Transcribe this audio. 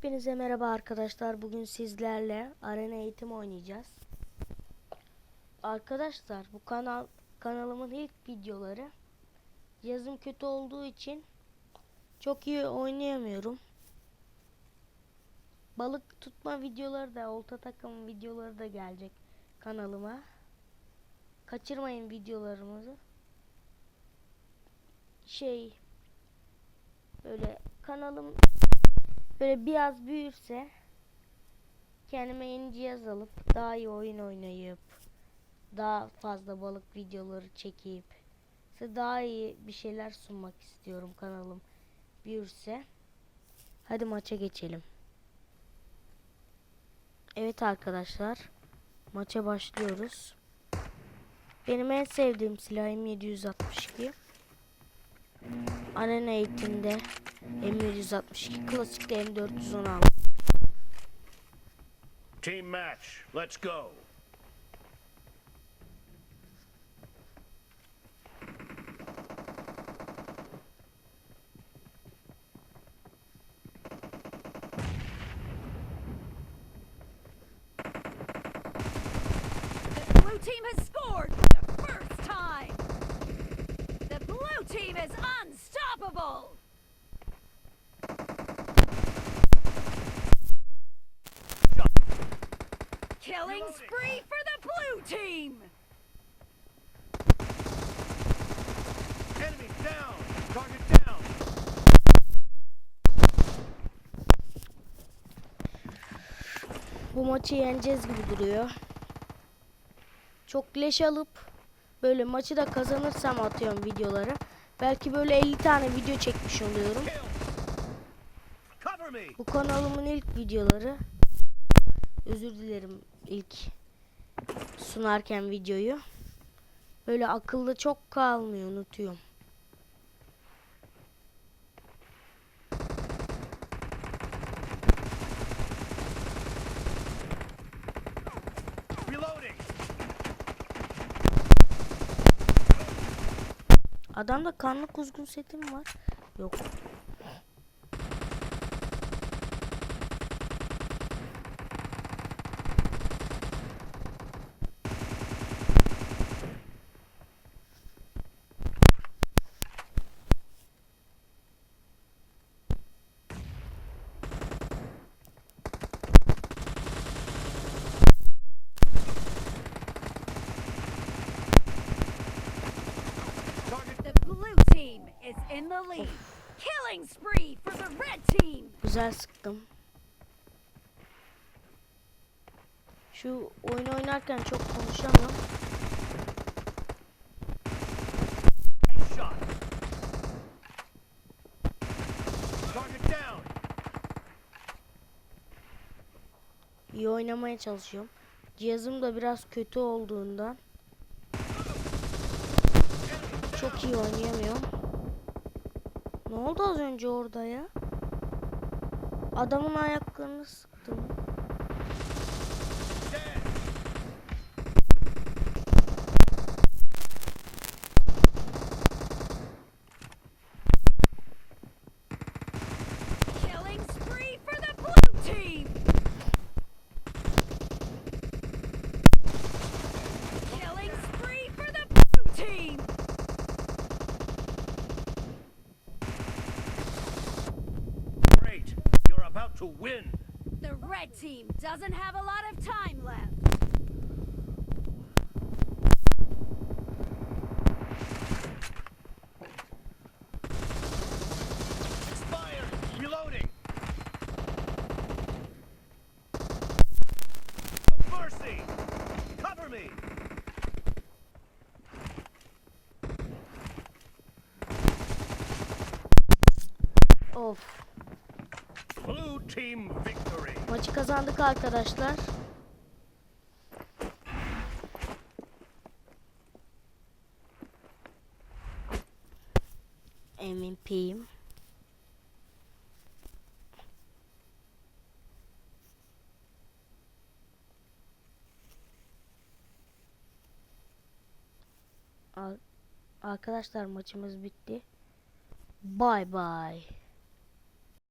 Hepinize merhaba arkadaşlar. Bugün sizlerle arena eğitim oynayacağız. Arkadaşlar bu kanal kanalımın ilk videoları. Yazım kötü olduğu için çok iyi oynayamıyorum. Balık tutma videoları da, olta takım videoları da gelecek kanalıma. Kaçırmayın videolarımızı. Şey böyle kanalım böyle biraz büyürse kendime yeni cihaz alıp daha iyi oyun oynayıp daha fazla balık videoları çekip size daha iyi bir şeyler sunmak istiyorum kanalım büyürse. Hadi maça geçelim. Evet arkadaşlar maça başlıyoruz. Benim en sevdiğim silahım 762. Arena eğitimde M762 klasikte M416. Team match, let's go. The blue team has scored for the first time. The blue team is unstoppable. Killing spree for the blue team. Enemy down, target down. Bu maçı yeneceğiz gibi duruyor. Çok leş alıp böyle maçı da kazanırsam atıyorum videoları. Belki böyle 50 tane video çekmiş oluyorum. Bu kanalımın ilk videoları. Özür dilerim ilk sunarken videoyu. Böyle akılda çok kalmıyor unutuyorum. Adamda kanlı kuzgun setim var. Yok. Target The blue team is in the lead. Killing spree for the red team. Güzel sıktım. Şu oyun oynarken çok down. İyi oynamaya çalışıyorum. Cihazım da biraz kötü olduğundan çok iyi oynayamıyorum. Ne oldu az önce orada ya? Adamın ayaklarını sıktım. To win. The red team doesn't have a lot of time Maçı kazandık arkadaşlar. MVP'yim. Ar- Arkadaşlar maçımız bitti. Bye bye.